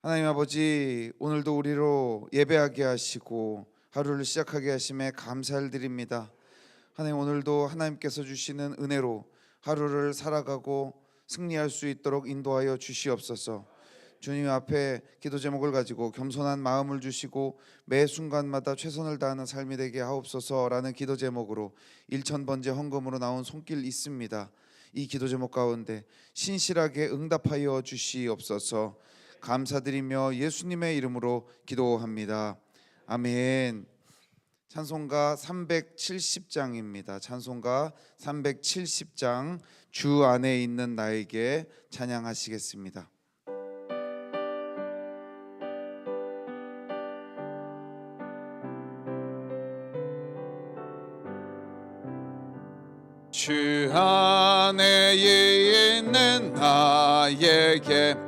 하나님 아버지 오늘도 우리로 예배하게 하시고 하루를 시작하게 하심에 감사를 드립니다. 하나님 오늘도 하나님께서 주시는 은혜로 하루를 살아가고 승리할 수 있도록 인도하여 주시옵소서. 주님 앞에 기도 제목을 가지고 겸손한 마음을 주시고 매 순간마다 최선을 다하는 삶이 되게 하옵소서라는 기도 제목으로 1천 번째 헌금으로 나온 손길 있습니다. 이 기도 제목 가운데 신실하게 응답하여 주시옵소서. 감사드리며 예수님의 이름으로 기도합니다. 아멘. 찬송가 370장입니다. 찬송가 370장 주 안에 있는 나에게 찬양하시겠습니다. 주 안에 있는 나에게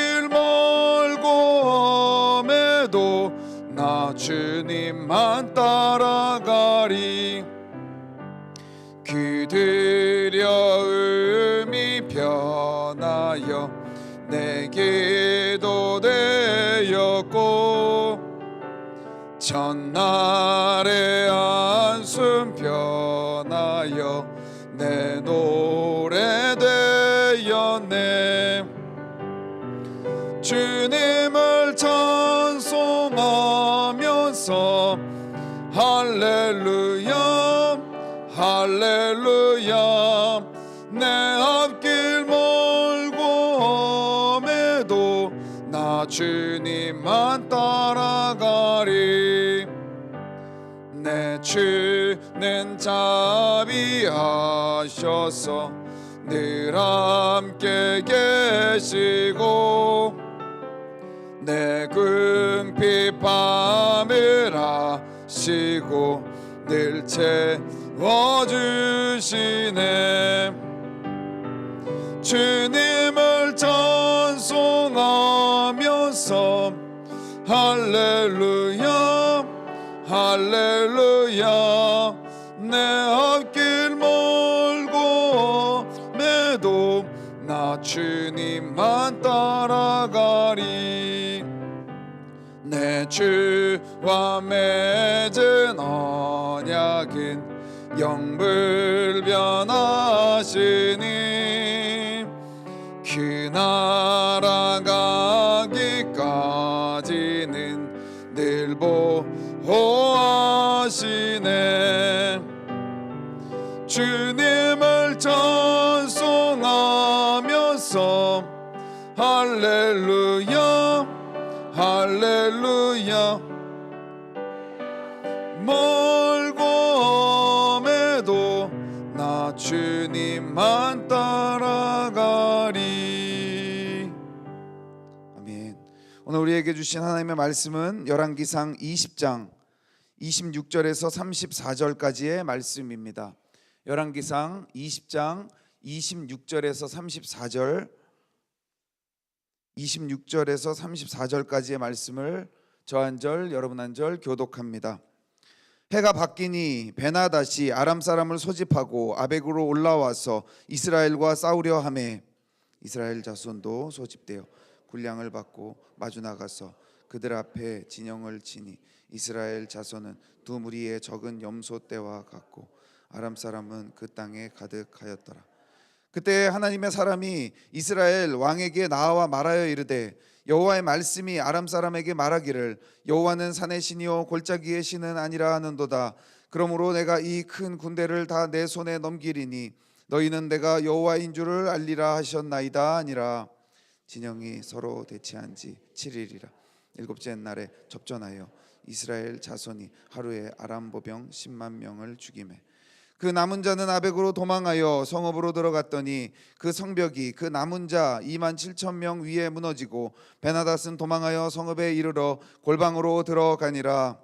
주님만 따라가리. 그들여 음이 변하여 내게도 되었고 첫날의 할렐루야 할렐루야. 내 앞길 멀고 험해도 나 주님만 따라가리. 내 주는 자비하셔서 늘 함께 계시고 내 궁핍 밤을 아시고 늘 채워 주시네. 주님을 찬송하면서 할렐루야 할렐루야. 내 앞길 멀고 매도 나 주님만 따라가리. 내 주 와 맺은 언약은 영불변하시니 그 나라 가기까지는 늘 보호하시네. 주님을 찬송하면서 할렐루야 우리에게 주신 하나님의 말씀은 열왕기상 20장 26절에서 34절까지의 말씀입니다 열왕기상 20장 26절에서 34절 26절에서 34절까지의 말씀을 저 한 절 여러분 한 절 교독합니다. 해가 바뀌니 베나다시 아람 사람을 소집하고 아벡으로 올라와서 이스라엘과 싸우려 하매 이스라엘 자손도 소집되어 군량을 받고 마주 나가서 그들 앞에 진영을 치니 이스라엘 자손은 두 무리의 적은 염소 떼와 같고 아람 사람은 그 땅에 가득하였더라. 그때 하나님의 사람이 이스라엘 왕에게 나와 말하여 이르되 여호와의 말씀이 아람 사람에게 말하기를 여호와는 산의 신이요 골짜기의 신은 아니라 하는도다. 그러므로 내가 이 큰 군대를 다 내 손에 넘기리니 너희는 내가 여호와인 줄을 알리라 하셨나이다 아니라 진영이 서로 대치한 지 7일이라 일곱째 날에 접전하여 이스라엘 자손이 하루에 아람 보병 10만 명을 죽이매 그 남은 자는 아벡으로 도망하여 성읍으로 들어갔더니 그 성벽이 그 남은 자 2만 7천 명 위에 무너지고 베나닷은 도망하여 성읍에 이르러 골방으로 들어가니라.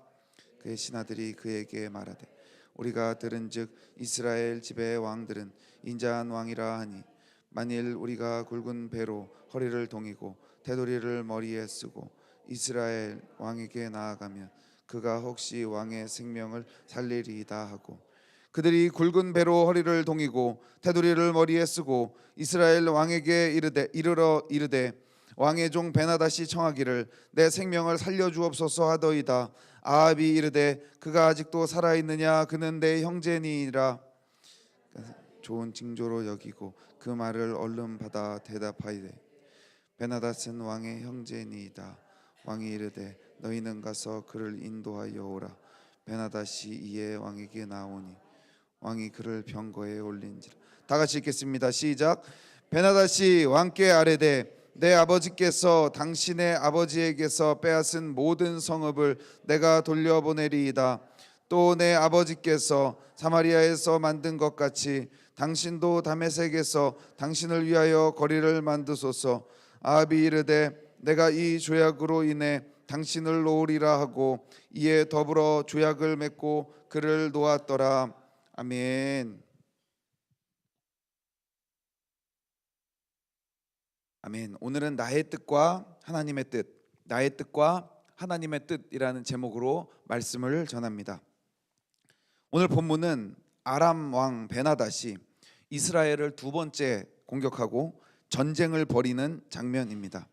그의 신하들이 그에게 말하되 우리가 들은즉 이스라엘 집의 왕들은 인자한 왕이라 하니 만일 우리가 굵은 배로 허리를 동이고 테두리를 머리에 쓰고 이스라엘 왕에게 나아가면 그가 혹시 왕의 생명을 살리리이다 하고 그들이 굵은 배로 허리를 동이고 테두리를 머리에 쓰고 이스라엘 왕에게 이르되 이르러 이르되 왕의 종 베나다시 청하기를 내 생명을 살려 주옵소서 하더이다. 아합이 이르되 그가 아직도 살아 있느냐? 그는 내 형제니라 좋은 징조로 여기고 그 말을 얼른 받아 대답하이되 베나닷은 왕의 형제니이다. 왕이 이르되 너희는 가서 그를 인도하여 오라. 베나닷이 이에 왕에게 나오니 왕이 그를 병거에 올린지라. 다 같이 읽겠습니다. 시작. 베나닷이 왕께 아뢰되 내 아버지께서 당신의 아버지에게서 빼앗은 모든 성읍을 내가 돌려보내리이다. 또 내 아버지께서 사마리아에서 만든 것 같이 당신도 다메섹에서 당신을 위하여 거리를 만드소서. 아합이 이르되 내가 이 조약으로 인해 당신을 놓으리라 하고 이에 더불어 조약을 맺고 그를 놓았더라. 아멘. 아멘. 오늘은 나의 뜻과 하나님의 뜻 나의 뜻과 하나님의 뜻이라는 제목으로 말씀을 전합니다. 오늘 본문은 아람 왕 베나닷이 이스라엘을 두 번째 공격하고 전쟁을 벌이는 장면입니다.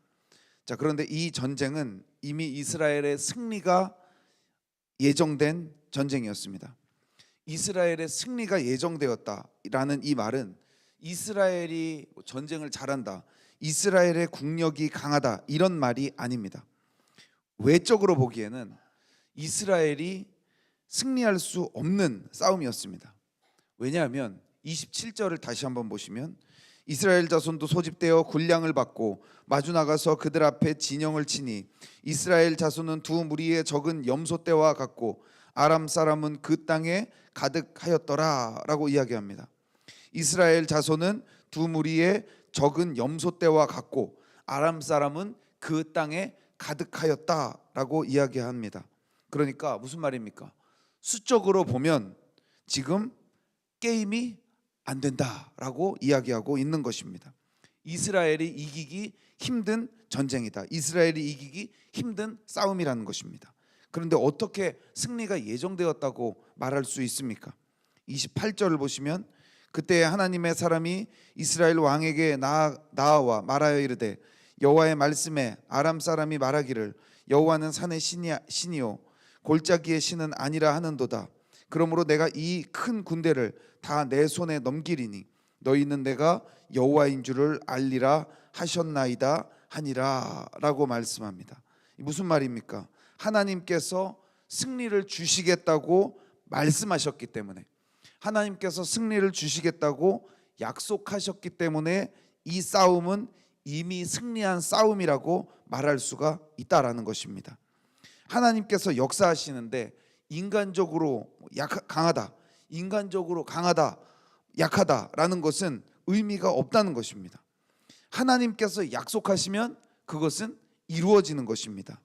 자, 그런데 이 전쟁은 이미 이스라엘의 승리가 예정된 전쟁이었습니다. 이스라엘의 승리가 예정되었다라는 이 말은 이스라엘이 전쟁을 잘한다. 이스라엘의 국력이 강하다. 이런 말이 아닙니다. 외적으로 보기에는 이스라엘이 승리할 수 없는 싸움이었습니다. 왜냐하면 27절을 다시 한번 보시면 이스라엘 자손도 소집되어 군량을 받고 마주 나가서 그들 앞에 진영을 치니 이스라엘 자손은 두 무리의 적은 염소 떼와 같고 아람 사람은 그 땅에 가득하였더라라고 이야기합니다. 이스라엘 자손은 두 무리의 적은 염소 떼와 같고 아람 사람은 그 땅에 가득하였다라고 이야기합니다. 그러니까 무슨 말입니까? 수적으로 보면 지금 게임이 안 된다라고 이야기하고 있는 것입니다. 이스라엘이 이기기 힘든 전쟁이다. 이스라엘이 이기기 힘든 싸움이라는 것입니다. 그런데 어떻게 승리가 예정되었다고 말할 수 있습니까? 28절을 보시면 그때 하나님의 사람이 이스라엘 왕에게 나아, 나와 말하여 이르되 여호와의 말씀에 아람 사람이 말하기를 여호와는 산의 신이, 신이요 골짜기의 신은 아니라 하는도다. 그러므로 내가 이 큰 군대를 다 내 손에 넘기리니 너희는 내가 여호와인 줄을 알리라 하셨나이다 하니라라고 말씀합니다. 무슨 말입니까? 하나님께서 승리를 주시겠다고 말씀하셨기 때문에 하나님께서 승리를 주시겠다고 약속하셨기 때문에 이 싸움은 이미 승리한 싸움이라고 말할 수가 있다라는 것입니다. 하나님께서 역사하시는데 인간적으로 약 강하다, 인간적으로 강하다, 약하다라는 것은 의미가 없다는 것입니다. 하나님께서 약속하시면 그것은 이루어지는 것입니다.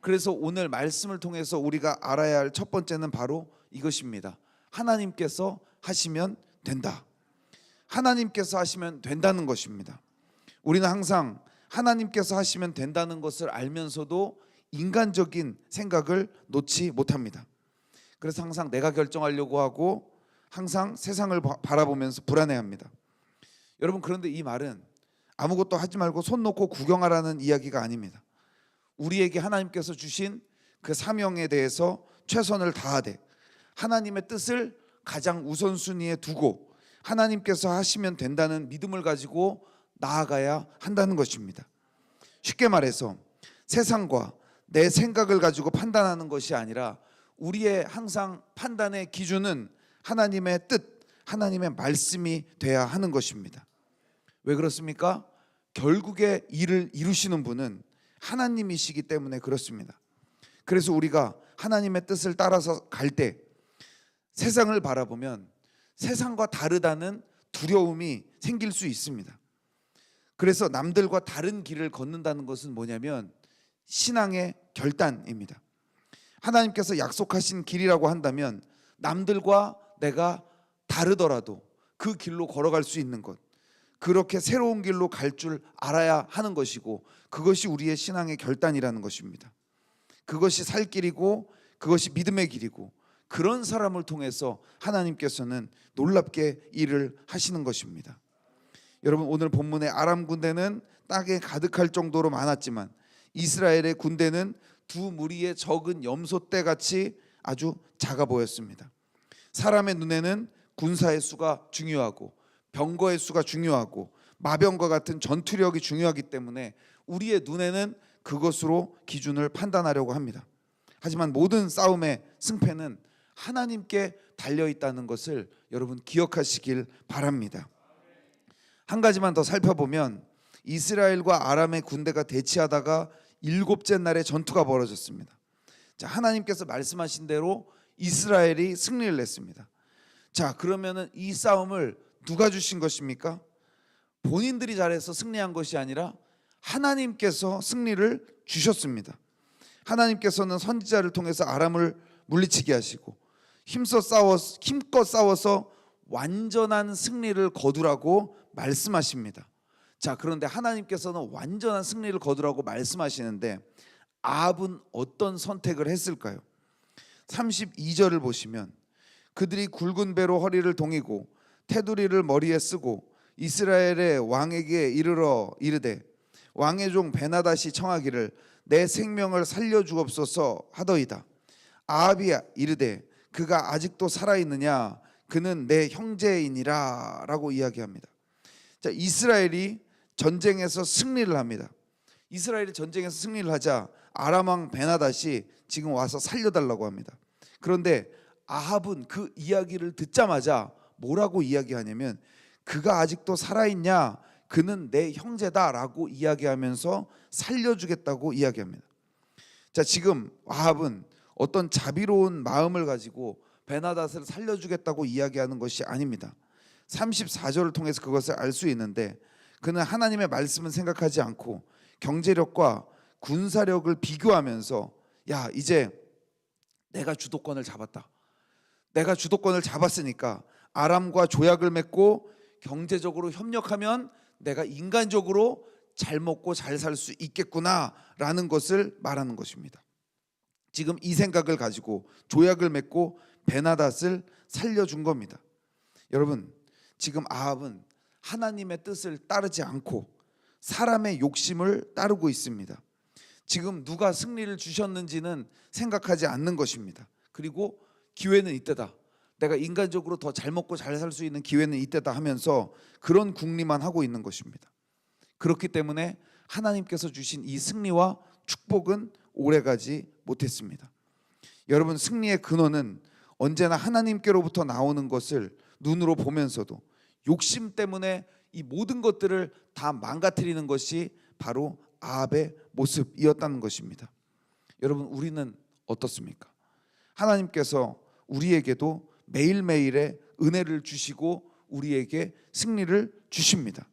그래서 오늘 말씀을 통해서 우리가 알아야 할 첫 번째는 바로 이것입니다. 하나님께서 하시면 된다. 하나님께서 하시면 된다는 것입니다. 우리는 항상 하나님께서 하시면 된다는 것을 알면서도 인간적인 생각을 놓지 못합니다. 그래서 항상 내가 결정하려고 하고 항상 세상을 바- 바라보면서 불안해합니다. 여러분 그런데 이 말은 아무것도 하지 말고 손 놓고 구경하라는 이야기가 아닙니다. 우리에게 하나님께서 주신 그 사명에 대해서 최선을 다하되 하나님의 뜻을 가장 우선순위에 두고 하나님께서 하시면 된다는 믿음을 가지고 나아가야 한다는 것입니다. 쉽게 말해서 세상과 내 생각을 가지고 판단하는 것이 아니라 우리의 항상 판단의 기준은 하나님의 뜻, 하나님의 말씀이 돼야 하는 것입니다. 왜 그렇습니까? 결국에 일을 이루시는 분은 하나님이시기 때문에 그렇습니다. 그래서 우리가 하나님의 뜻을 따라서 갈 때 세상을 바라보면 세상과 다르다는 두려움이 생길 수 있습니다. 그래서 남들과 다른 길을 걷는다는 것은 뭐냐면 신앙의 결단입니다. 하나님께서 약속하신 길이라고 한다면 남들과 내가 다르더라도 그 길로 걸어갈 수 있는 것. 그렇게 새로운 길로 갈 줄 알아야 하는 것이고 그것이 우리의 신앙의 결단이라는 것입니다. 그것이 살 길이고 그것이 믿음의 길이고 그런 사람을 통해서 하나님께서는 놀랍게 일을 하시는 것입니다. 여러분 오늘 본문의 아람 군대는 땅에 가득할 정도로 많았지만 이스라엘의 군대는 두 무리의 적은 염소 떼 같이 아주 작아 보였습니다. 사람의 눈에는 군사의 수가 중요하고 병거의 수가 중요하고 마병과 같은 전투력이 중요하기 때문에 우리의 눈에는 그것으로 기준을 판단하려고 합니다. 하지만 모든 싸움의 승패는 하나님께 달려 있다는 것을 여러분 기억하시길 바랍니다. 한 가지만 더 살펴보면 이스라엘과 아람의 군대가 대치하다가 일곱째 날에 전투가 벌어졌습니다. 자, 하나님께서 말씀하신 대로 이스라엘이 승리를 냈습니다. 자, 그러면은 이 싸움을 누가 주신 것입니까? 본인들이 잘해서 승리한 것이 아니라 하나님께서 승리를 주셨습니다. 하나님께서는 선지자를 통해서 아람을 물리치게 하시고 힘써 싸워 힘껏 싸워서 완전한 승리를 거두라고 말씀하십니다. 자, 그런데 하나님께서는 완전한 승리를 거두라고 말씀하시는데 아합은 어떤 선택을 했을까요? 32절을 보시면 그들이 굵은 배로 허리를 동이고 테두리를 머리에 쓰고 이스라엘의 왕에게 이르러 이르되 왕의 종 베나다시 청하기를 내 생명을 살려 주옵소서 하더이다. 아합이 이르되 그가 아직도 살아 있느냐 그는 내 형제이니라라고 이야기합니다. 자, 이스라엘이 전쟁에서 승리를 합니다. 이스라엘이 전쟁에서 승리를 하자 아람 왕 베나다시 지금 와서 살려달라고 합니다. 그런데 아합은 그 이야기를 듣자마자 뭐라고 이야기하냐면 그가 아직도 살아있냐 그는 내 형제다라고 이야기하면서 살려주겠다고 이야기합니다. 자 지금 아합은 어떤 자비로운 마음을 가지고 베나닷을 살려주겠다고 이야기하는 것이 아닙니다. 34절을 통해서 그것을 알 수 있는데 그는 하나님의 말씀은 생각하지 않고 경제력과 군사력을 비교하면서 야 이제 내가 주도권을 잡았다. 내가 주도권을 잡았으니까 아람과 조약을 맺고 경제적으로 협력하면 내가 인간적으로 잘 먹고 잘 살 수 있겠구나라는 것을 말하는 것입니다. 지금 이 생각을 가지고 조약을 맺고 베나닷을 살려준 겁니다. 여러분, 지금 아합은 하나님의 뜻을 따르지 않고 사람의 욕심을 따르고 있습니다. 지금 누가 승리를 주셨는지는 생각하지 않는 것입니다. 그리고 기회는 이때다. 내가 인간적으로 더 잘 먹고 잘 살 수 있는 기회는 이때다 하면서 그런 궁리만 하고 있는 것입니다. 그렇기 때문에 하나님께서 주신 이 승리와 축복은 오래가지 못했습니다. 여러분 승리의 근원은 언제나 하나님께로부터 나오는 것을 눈으로 보면서도 욕심 때문에 이 모든 것들을 다 망가뜨리는 것이 바로 아합의 모습이었다는 것입니다. 여러분 우리는 어떻습니까? 하나님께서 우리에게도 매일매일의 은혜를 주시고 우리에게 승리를 주십니다.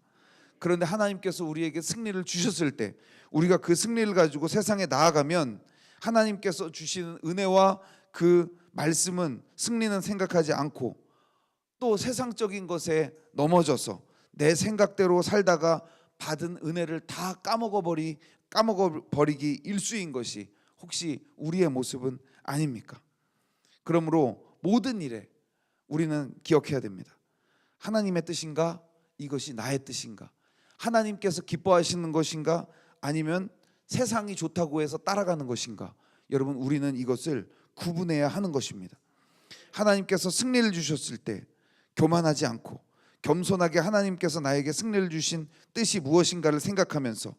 그런데 하나님께서 우리에게 승리를 주셨을 때 우리가 그 승리를 가지고 세상에 나아가면 하나님께서 주시는 은혜와 그 말씀은 승리는 생각하지 않고 또 세상적인 것에 넘어져서 내 생각대로 살다가 받은 은혜를 다 까먹어 버리 까먹어 버리기 일수인 것이 혹시 우리의 모습은 아닙니까? 그러므로 모든 일에 우리는 기억해야 됩니다. 하나님의 뜻인가? 이것이 나의 뜻인가? 하나님께서 기뻐하시는 것인가? 아니면 세상이 좋다고 해서 따라가는 것인가? 여러분 우리는 이것을 구분해야 하는 것입니다. 하나님께서 승리를 주셨을 때 교만하지 않고 겸손하게 하나님께서 나에게 승리를 주신 뜻이 무엇인가를 생각하면서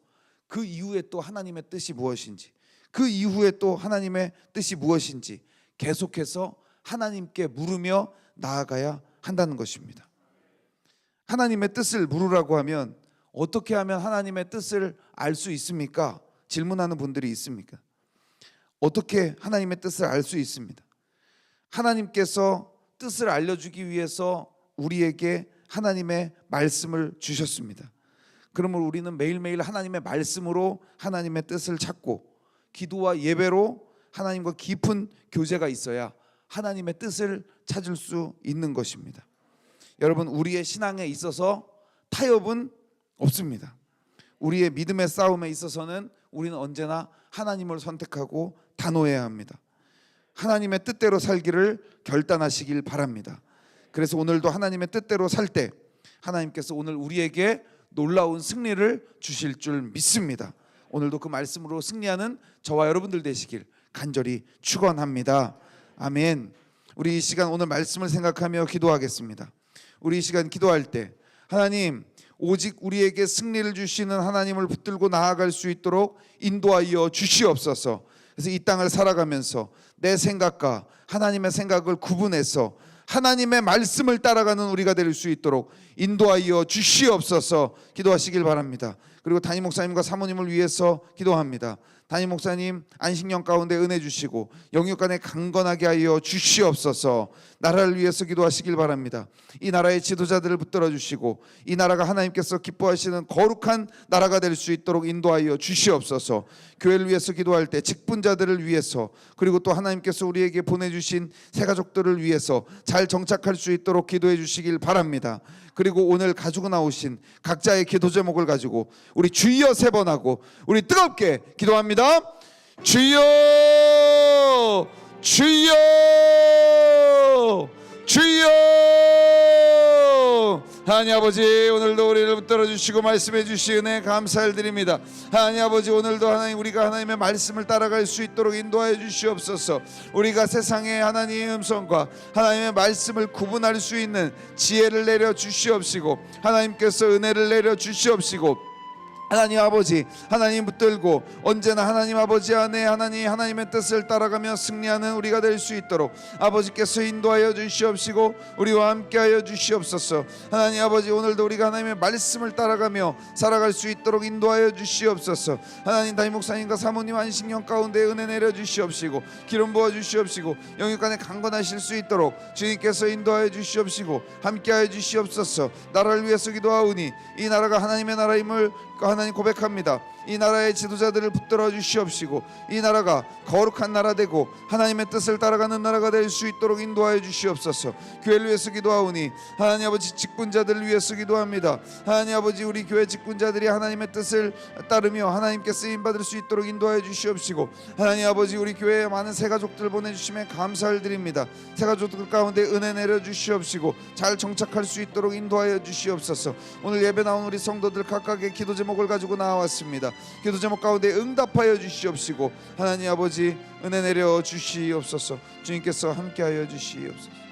그 이후에 또 하나님의 뜻이 무엇인지 그 이후에 또 하나님의 뜻이 무엇인지 계속해서 하나님께 물으며 나아가야 한다는 것입니다. 하나님의 뜻을 물으라고 하면 어떻게 하면 하나님의 뜻을 알 수 있습니까? 질문하는 분들이 있습니까? 어떻게 하나님의 뜻을 알 수 있습니다. 하나님께서 뜻을 알려주기 위해서 우리에게 하나님의 말씀을 주셨습니다. 그러면 우리는 매일매일 하나님의 말씀으로 하나님의 뜻을 찾고 기도와 예배로 하나님과 깊은 교제가 있어야 하나님의 뜻을 찾을 수 있는 것입니다. 여러분 우리의 신앙에 있어서 타협은 없습니다. 우리의 믿음의 싸움에 있어서는 우리는 언제나 하나님을 선택하고 단호해야 합니다. 하나님의 뜻대로 살기를 결단하시길 바랍니다. 그래서 오늘도 하나님의 뜻대로 살 때 하나님께서 오늘 우리에게 놀라운 승리를 주실 줄 믿습니다. 오늘도 그 말씀으로 승리하는 저와 여러분들 되시길 간절히 축원합니다. 아멘. 우리 이 시간 오늘 말씀을 생각하며 기도하겠습니다. 우리 이 시간 기도할 때 하나님 오직 우리에게 승리를 주시는 하나님을 붙들고 나아갈 수 있도록 인도하여 주시옵소서. 그래서 이 땅을 살아가면서 내 생각과 하나님의 생각을 구분해서 하나님의 말씀을 따라가는 우리가 될 수 있도록 인도하여 주시옵소서 기도하시길 바랍니다. 그리고 담임 목사님과 사모님을 위해서 기도합니다. 담임 목사님 안식년 가운데 은혜 주시고 영육간에 강건하게 하여 주시옵소서. 나라를 위해서 기도하시길 바랍니다. 이 나라의 지도자들을 붙들어 주시고 이 나라가 하나님께서 기뻐하시는 거룩한 나라가 될 수 있도록 인도하여 주시옵소서. 교회를 위해서 기도할 때 직분자들을 위해서 그리고 또 하나님께서 우리에게 보내 주신 새 가족들을 위해서 잘 정착할 수 있도록 기도해 주시길 바랍니다. 그리고 오늘 가지고 나오신 각자의 기도 제목을 가지고 우리 주여 세 번 하고 우리 뜨겁게 기도합니다. 주여 주여 주여 하나님 아버지 오늘도 우리를 붙들어 주시고 말씀해 주시 은혜 감사를 드립니다. 하나님 아버지 오늘도 하나님 우리가 하나님의 말씀을 따라갈 수 있도록 인도하여 주시옵소서. 우리가 세상의 하나님의 음성과 하나님의 말씀을 구분할 수 있는 지혜를 내려 주시옵시고 하나님께서 은혜를 내려 주시옵시고 하나님 아버지 하나님 붙들고 언제나 하나님 아버지 안에 하나님 하나님의 뜻을 따라가며 승리하는 우리가 될 수 있도록 아버지께서 인도하여 주시옵시고 우리와 함께하여 주시옵소서. 하나님 아버지 오늘도 우리가 하나님의 말씀을 따라가며 살아갈 수 있도록 인도하여 주시옵소서. 하나님 담임 목사님과 사모님 안식년 가운데 은혜 내려 주시옵시고 기름 부어 주시옵시고 영육간에 강건하실 수 있도록 주님께서 인도하여 주시옵시고 함께하여 주시옵소서. 나라를 위해서 기도하오니 이 나라가 하나님의 나라임을 하나님 고백합니다. 이 나라의 지도자들을 붙들어 주시옵시고 이 나라가 거룩한 나라 되고 하나님의 뜻을 따라가는 나라가 될 수 있도록 인도하여 주시옵소서. 교회를 위해서 기도하오니 하나님 아버지 직분자들을 위해서 기도합니다. 하나님 아버지 우리 교회 직분자들이 하나님의 뜻을 따르며 하나님께 쓰임 받을 수 있도록 인도하여 주시옵시고 하나님 아버지 우리 교회에 많은 새 가족들 보내 주시면 감사를 드립니다. 새 가족들 가운데 은혜 내려 주시옵시고 잘 정착할 수 있도록 인도하여 주시옵소서. 오늘 예배 나온 우리 성도들 각각의 기도 제목을 가지고 나왔습니다. 기도 제목 가운데 응답하여 주시옵시고 하나님 아버지 은혜 내려 주시옵소서. 주님께서 함께하여 주시옵소서.